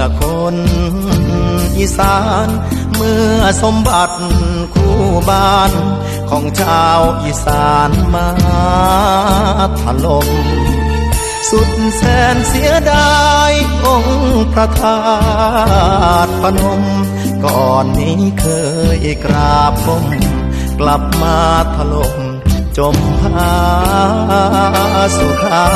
ละคนอีสาน เมื่อสมบัติคู่บ้านของชาวอีสานมาถล่มสุดแสนเสียดายองค์พระธาตุพนม ก่อนนี้เคยกราบผมกลับมาถล่มจมพาสุรา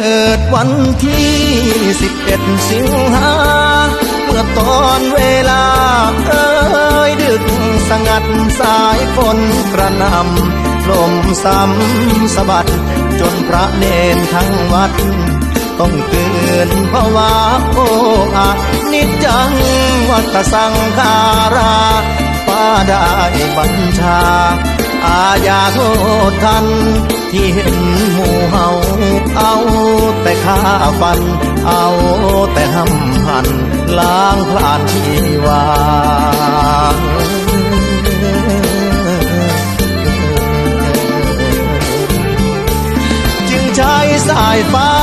เกิดวันที่11สิงหาเมื่อตอนเวลาเอ้ยดึกสงัดสายฝนกระหนำลมซ้ำสะบัด จนพระเนนทั้งวัด ต้องเตือนภาวะโออะนิจจังวัตสังขาราป้าได้บัญชา อาญาโทษทัน ที่เห็นหมู่เฮาเอาแต่ฆ่าฟัน เอาแต่ห้ำหัน ล้างพลานชีวาจึงใช้สายฟ้า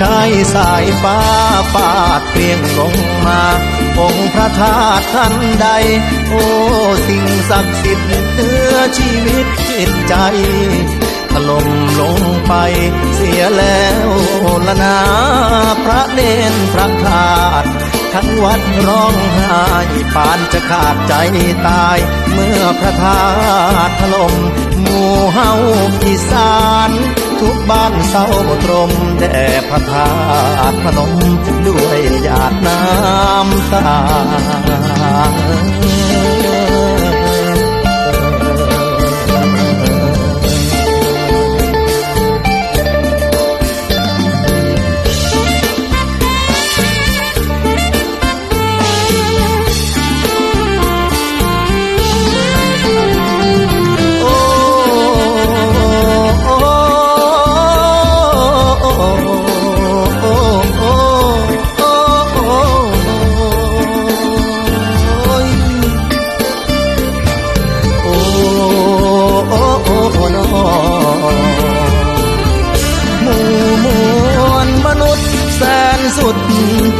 ชายสายฟ้าปาดเปลี่ยงลงมา องค์พระธาตุท่านใด โอ้สิ่งศักดิ์สิทธิ์เหนือชีวิตจิตใจถล่มลงไปเสียแล้วละนา พระเนนพระธาตุ ทั้งวัดร้องไห้ปานจะขาดใจตาย เมื่อพระธาตุถล่มหมู่เฮาอีสาน ทุกบ้านเศร้าตรมแด่พระธาตุพนมด้วยหยาดน้ำตา สุด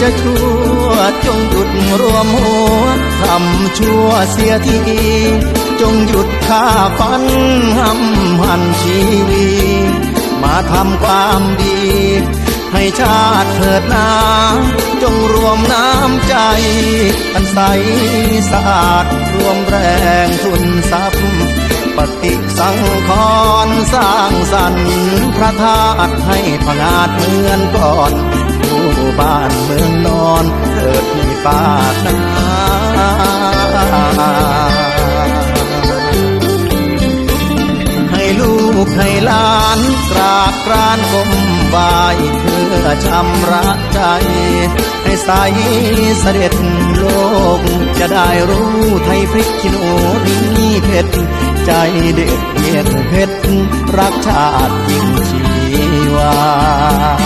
จะชั่วจงหยุดรวมหัวทำชั่วเสียทีจงหยุดฆ่าฟันห้ำหันชีวีมาทำความดี ให้ชาติเถิดนาจงรวมน้ำใจ อันใสสะอาดรวมแรงทุนทรัพย์ปฏิสังขรณ์สร้างสรรค์พระธาตุให้พงาดเหมือนก่อน บ้านเมืองนอนเกิดมีปานาให้ลูกให้หลานกราบกรานก้มไหวเพื่อชำระใจ ให้ใสเสด็จโลก จะได้รู้ไทยพริกขี้หนูนี่เผ็ด ใจเด็กเย็นเพชรรักชาติยิ่งชีวา